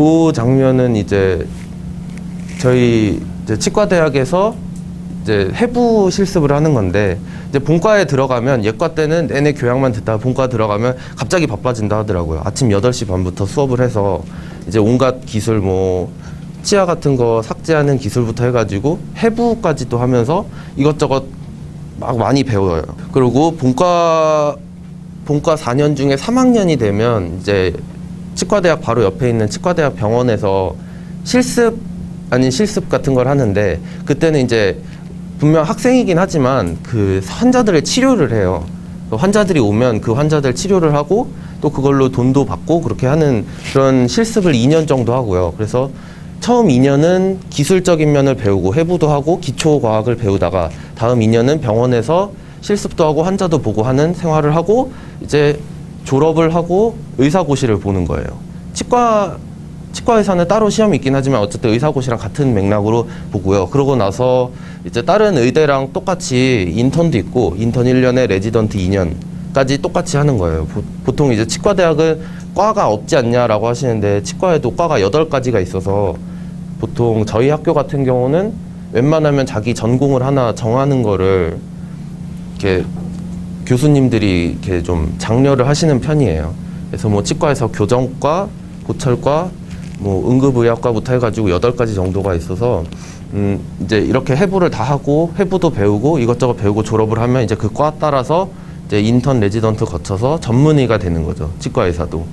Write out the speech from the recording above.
요 장면은 이제 저희 이제 치과대학에서 이제 해부 실습을 하는 건데 이제 본과에 들어가면 예과 때는 내내 교양만 듣다가 본과 들어가면 갑자기 바빠진다 하더라고요. 아침 8시 반부터 수업을 해서 이제 온갖 기술 뭐 치아 같은 거 삭제하는 기술부터 해가지고 해부까지도 하면서 이것저것 막 많이 배워요. 그리고 본과 본과 4년 중에 3학년이 되면 이제 치과대학 바로 옆에 있는 치과대학 병원에서 실습 아닌 실습 같은 걸 하는데 그때는 이제 분명 학생이긴 하지만 그 환자들의 치료를 해요. 그 환자들이 오면 그 환자들 치료를 하고 또 그걸로 돈도 받고 그렇게 하는 그런 실습을 2년 정도 하고요. 그래서 처음 2년은 기술적인 면을 배우고 해부도 하고 기초 과학을 배우다가 다음 2년은 병원에서 실습도 하고 환자도 보고 하는 생활을 하고 이제 졸업을 하고 의사고시를 보는 거예요. 치과 치과에서는 따로 시험이 있긴 하지만 어쨌든 의사고시랑 같은 맥락으로 보고요. 그러고 나서 이제 다른 의대랑 똑같이 인턴도 있고 인턴 1년에 레지던트 2년까지 똑같이 하는 거예요. 보, 보통 이제 치과 대학은 과가 없지 않냐라고 하시는데 치과에도 과가 8가지가 있어서 보통 저희 학교 같은 경우는 웬만하면 자기 전공을 하나 정하는 거를 이렇게 교수님들이 이렇게 좀 장려를 하시는 편이에요. 그래서 뭐 치과에서 교정과, 보철과, 뭐 응급의학과부터 해가지고 여덟 가지 정도가 있어서 음 이제 이렇게 해부를 다 하고 해부도 배우고 이것저것 배우고 졸업을 하면 이제 그 과 따라서 이제 인턴 레지던트 거쳐서 전문의가 되는 거죠. 치과 의사도.